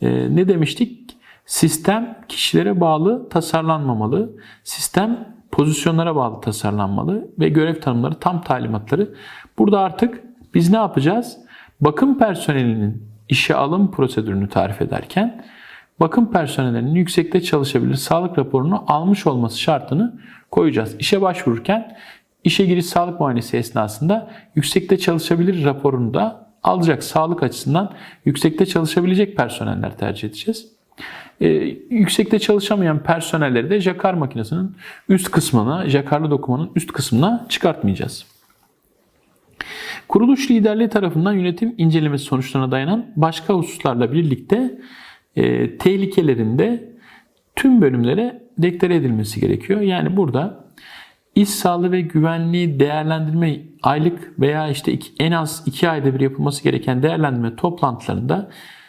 E, ne demiştik? Sistem kişilere bağlı tasarlanmamalı. Sistem pozisyonlara bağlı tasarlanmalı ve görev tanımları, tam talimatları. Burada artık biz ne yapacağız? Bakım personelinin işe alım prosedürünü tarif ederken bakım personelinin yüksekte çalışabilir sağlık raporunu almış olması şartını koyacağız. İşe başvururken işe giriş sağlık muayenesi esnasında yüksekte çalışabilir raporunu da alacak. Sağlık açısından yüksekte çalışabilecek personeller tercih edeceğiz. Ee, yüksekte çalışamayan personelleri de jakar makinesinin üst kısmına, jakarlı dokumanın üst kısmına çıkartmayacağız. Kuruluş liderliği tarafından yönetim incelemesi sonuçlarına dayanan başka hususlarla birlikte e, tehlikelerinde tüm bölümlere deklare edilmesi gerekiyor. Yani burada iş sağlığı ve güvenliği değerlendirme aylık veya işte en az iki ayda bir yapılması gereken değerlendirme toplantılarında